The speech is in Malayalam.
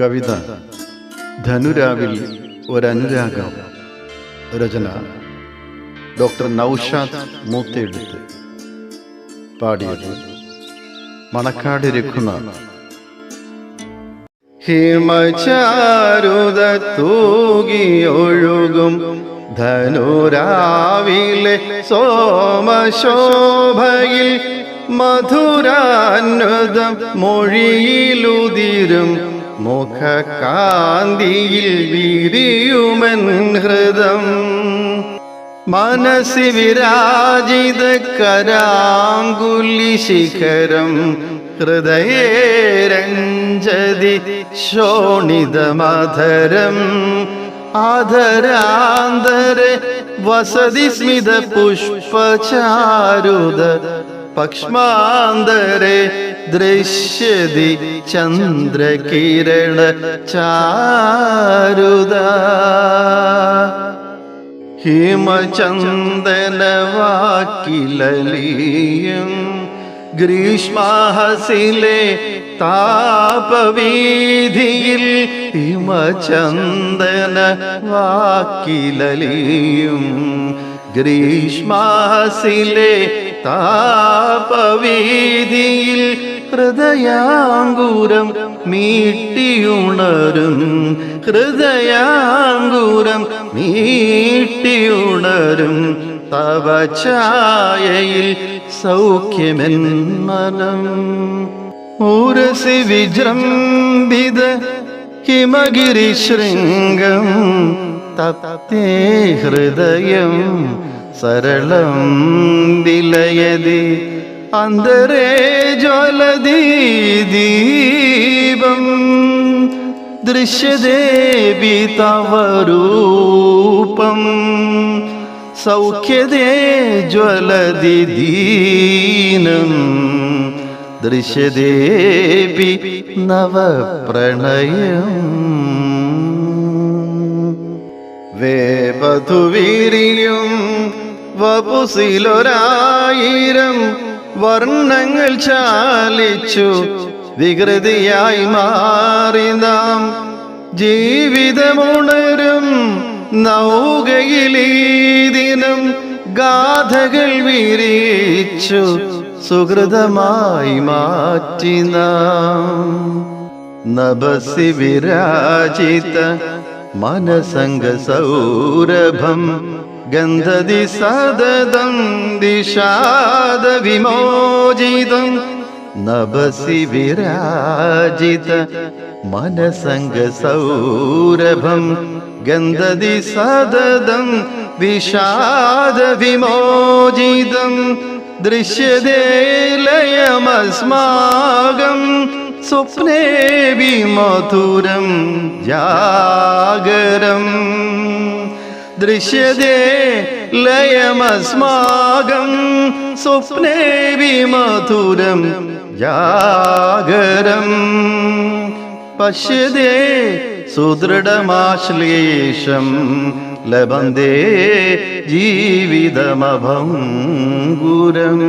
കവിത. ധനുരാവിൽ ഒരനുരാഗം. രചന. ഡോക്ടർ നൌഷാദ് മൂത്തെടുത്ത് പാടിയത് മണക്കാട് രഘുനാഥ്. ഹിമചാരുത തൂകിയൊഴുകും ധനുരാവിലെ സോമശോഭയിൽ മധുരാനുദം മൊഴിയിലുതിരും മുഖകാന്തിയിൽ വിരിയുമൻ ഹൃദം. മനസ് വിരാജിത കരാങ്കുലി ശിഖരം. ഹൃദയേ രഞ്ജതി ശോണിതമധരം. ആധരാന്തര വസതി സ്മിത പുഷ്പചാരുത പക്ഷമാന്തരെ ദൃശ്യതി ചന്ദ്രകിരണ ചാരുത. ഹിമചന്ദനവാക്കിലലിയും ഗ്രീഷ്മാഹസിലെ താപവീതിയിൽ ഹിമചന്ദന വാക്കിലലിയും ഗ്രീഷ്മാഹസിലെ താപവീതിയിൽ ഹൃദയാങ്കുരം മീട്ടിയുണരും ഹൃദയാങ്കുരം മീട്ടിയുണരും തവ ഛായയിൽ സൗഖ്യമെൻ മനം. ഊരസി വിജൃംഭിത ഹിമഗിരി ശൃംഗം തത്തേ ഹൃദയം സരളം വിലയതി അന്തരേ ജ്വലതി ദീപം ദൃശ്യദേവി തവ രൂപം സൗഖ്യദേ ജ്വലതി ദീനം ദൃശ്യദേവി നവപ്രണയം വേപധുവീരിയും വപുസിലൊരായിരം വർണങ്ങൾ ചാലിച്ചു വികൃതിയായി മാറി നാം. ജീവിതമുണരും നൗകയിലീ ദിനം ഗാഥകൾ വിരിച്ചു സുഹൃതമായി മാറ്റി നാം. വിരാജിത മനസംഗ സൗരഭം ഗന്ധതി സദതം ദിശാദ വിമോചിതം നഭസി വിരാജിത മനസംഗ സൗരഭം ഗന്ധതി സദതം വിഷാദ വിമോചിതം ദൃശ്യതേ ലയമസ്മാകം സ്വപ്നേ വിമധുരം ജാഗരം ദൃശ്യതേ ലയമസ്മാകം സ്വപ്നേവി മധുരം ജാഗരം. പശ്യതേ സുദൃഢമാശ്ലേഷം ലഭന്തേ ജീവിതമഭംഗുരം.